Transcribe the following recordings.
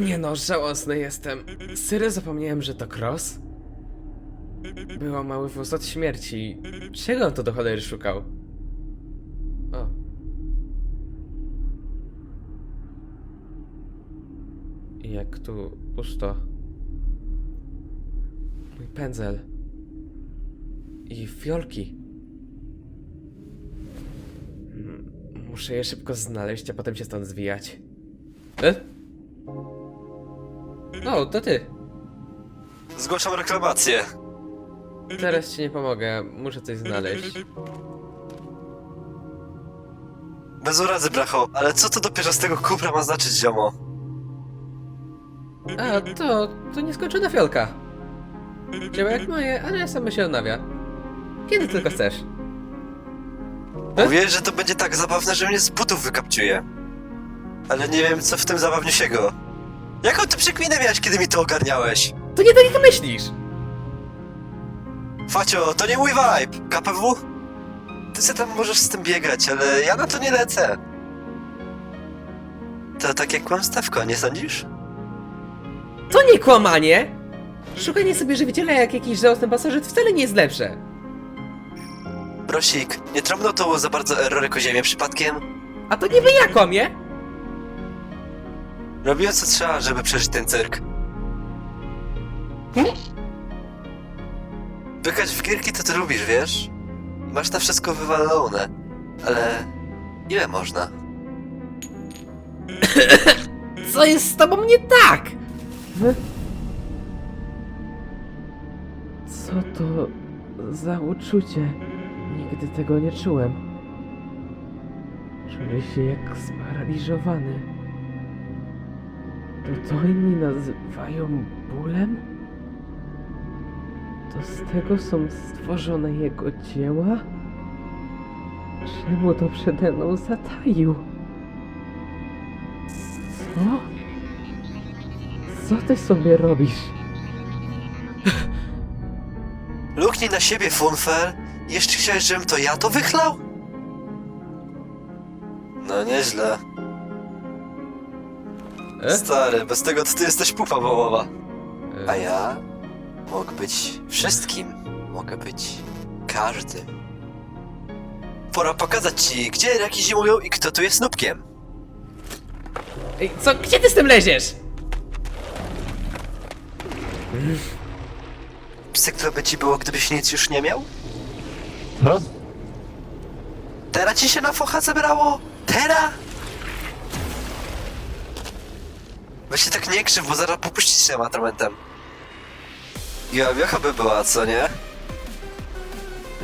Nie no, żałosny jestem. Serio zapomniałem, że to Cross? Było mały wóz od śmierci. Czego on to do cholery szukał? O. Jak tu pusto. Mój pędzel. I fiolki. Muszę je szybko znaleźć, a potem się stąd zwijać. E? O, to ty. Zgłaszam reklamację. Teraz ci nie pomogę, muszę coś znaleźć. Bez urazy, bracho, ale co to dopiero z tego kupra ma znaczyć, ziomo? A, to, to nieskończona fiolka. Działa jak moje, ale samo się odnawia. Kiedy tylko chcesz. Mówię, że to będzie tak zabawne, że mnie z butów wykapciuje. Ale nie wiem, co w tym zabawniusiego. Jaką ty przekminę miałeś, kiedy mi to ogarniałeś? To nie tak jak myślisz! Facio, to nie mój vibe! KPW? Ty se tam możesz z tym biegać, ale ja na to nie lecę. To tak jak kłamstewko, nie sądzisz? To nie kłamanie! Szukanie sobie żywiciela jak jakiś żałosny pasożyt wcale nie jest lepsze. Prosik, nie trąbno to za bardzo errory ziemię przypadkiem? A to niby ja kłamię? Robiłem co trzeba, żeby przeżyć ten cyrk. Pykać w gierki to ty lubisz, wiesz? I Masz na wszystko wywalone. Ale... Ile można? Co jest z tobą nie tak? Co to za uczucie? Nigdy tego nie czułem. Czuję się jak sparaliżowany. To to inni nazywają bólem? To z tego są stworzone jego dzieła? Czemu to przede mną zataił? Co? Co ty sobie robisz? Luknij na siebie, Funfer. Jeszcze chciałeś, żebym to ja to wychlał? No nieźle. Stary, bez tego to ty jesteś pupa wołowa. A ja mógł być wszystkim. Mogę być każdym. Pora pokazać ci, gdzie raki zimują i kto tu jest nubkiem. Ej, co? Gdzie ty z tym leziesz? Psyklo by ci było, gdybyś nic już nie miał? No? Teraz ci się na focha zebrało? Teraz? Weź się tak nie krzyw, bo zaraz popuścić się atramentem. Ja wiocha by była, co nie?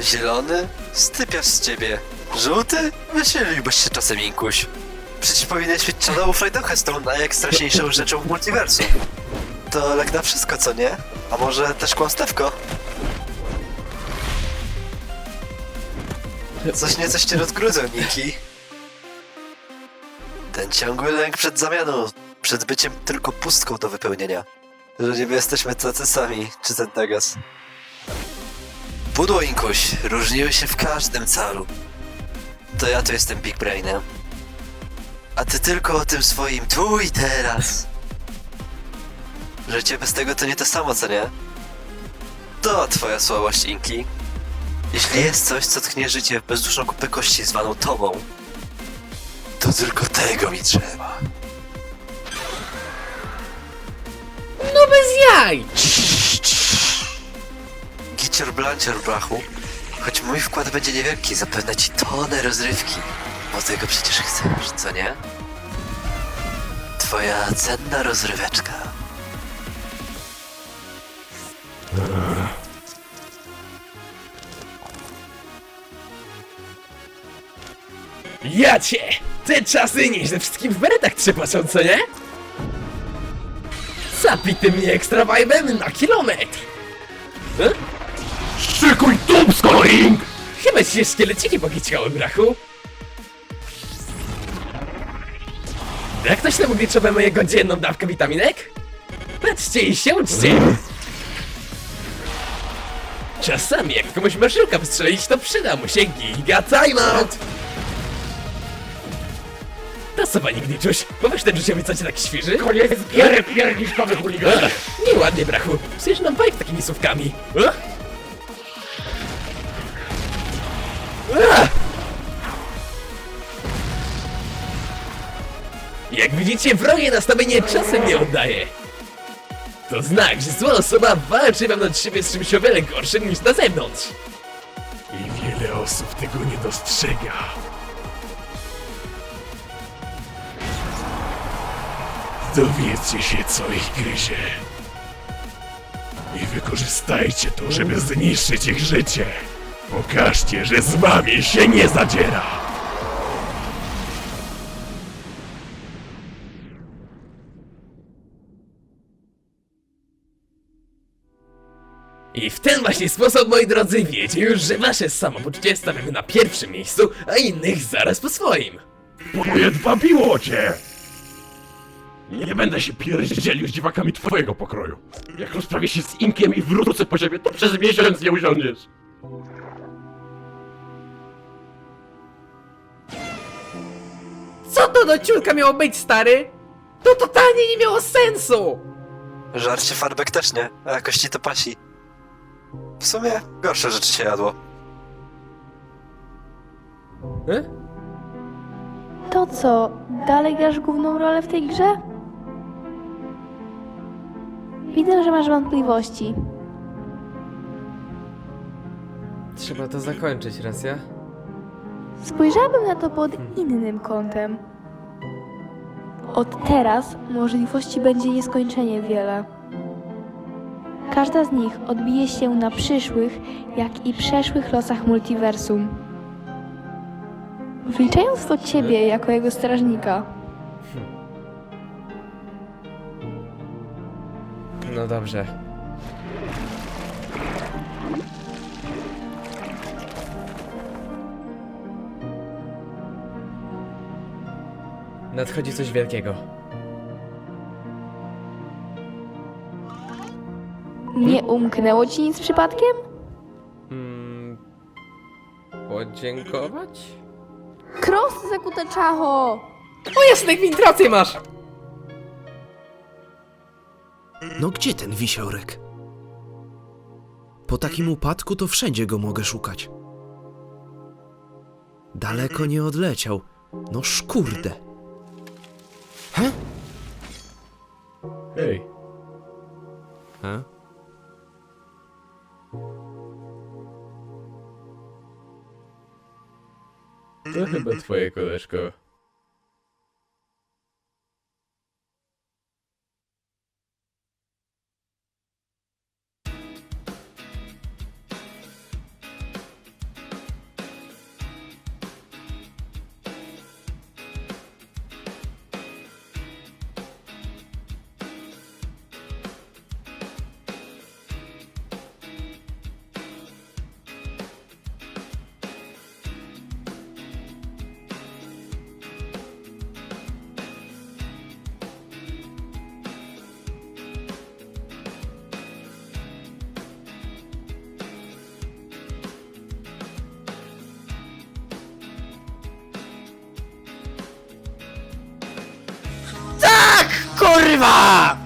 Zielony? Stypiasz z ciebie. Żółty? Wysiliłbyś się czasem inkuś. Przecież powinieneś mieć czarną frajdochę z tą najekstraśniejszą rzeczą w multiversum. To lek na wszystko, co nie? A może też kłamstewko? Coś nie coś cię Niki. Ten ciągły lęk przed zamianą, przed byciem tylko pustką do wypełnienia. Że niby jesteśmy tacy sami, czy ten Degas. Pudło Inkuś różniły się w każdym calu. To ja tu jestem Big Brainem. A ty tylko o tym swoim tu i teraz. Życie bez tego to nie to samo, co nie? To twoja słabość, Inki. Jeśli jest coś, co tknie życie w bezduszną kupę kości zwaną tobą, to tylko tego mi trzeba. No bez jaj! Gicior blancior, brachu. Choć mój wkład będzie niewielki, zapewne ci tonę rozrywki. Bo tego przecież chcesz, co nie? Twoja cenna rozryweczka. Ja cię! Te czasy nieźle wszystkim w beretach trzepaszą, co nie? Zapity mnie ekstra vibe'em na kilometr! E? Szykuj dubsko, Ring! Chyba ci się szkieleciki pogiciały, brachu? Jak ktoś temu gliczowe mojego dzienną dawkę witaminek? Patrzcie i się uczcie! Czasami jak komuś maszynka wystrzelić, to przyda mu się giga timeout! To co, panie Gniczuś? Powiesz ten życiowy co cię tak świży? Koniec gier pierniczkowy chuliganie! Nieładnie, brachu. Przecież nam bajk takimi słówkami. Ach! Ach! Jak widzicie, wrogie nastawienie czasem nie oddaje. To znak, że zła osoba walczy wewnątrz siebie z czymś o wiele gorszym niż na zewnątrz. I wiele osób tego nie dostrzega. Dowiedzcie się, co ich gryzie. I wykorzystajcie to, żeby zniszczyć ich życie. Pokażcie, że z wami się nie zadziera. I w ten właśnie sposób, moi drodzy, wiecie już, że wasze samopoczucie stawiamy na pierwszym miejscu, a innych zaraz po swoim. Pojedwabiło cię! Nie będę się pierdzielił z dziwakami twojego pokroju. Jak rozprawię się z Inkiem i wrócę po ciebie, to przez miesiąc nie usiądziesz. Co to do ciulka miało być, stary? To totalnie nie miało sensu! Żarcie farbek też nie, a jakoś ci to pasi. W sumie gorsze rzeczy się jadło. E? To co, dalej grasz główną rolę w tej grze? Widzę, że masz wątpliwości. Trzeba to zakończyć, racja? Spojrzałabym na to pod innym kątem. Od teraz możliwości będzie nieskończenie wiele. Każda z nich odbije się na przyszłych, jak i przeszłych losach multiversum. Wliczając to ciebie jako jego strażnika. No dobrze. Nadchodzi coś wielkiego. Nie umknęło ci nic przypadkiem? Hmm, podziękować? Kros zakute czacho! O jasne, gwintrację masz! No gdzie ten wisiorek? Po takim upadku to wszędzie go mogę szukać. Daleko nie odleciał. No szkurde. He? Hej. He? To chyba twoje koleżko. 今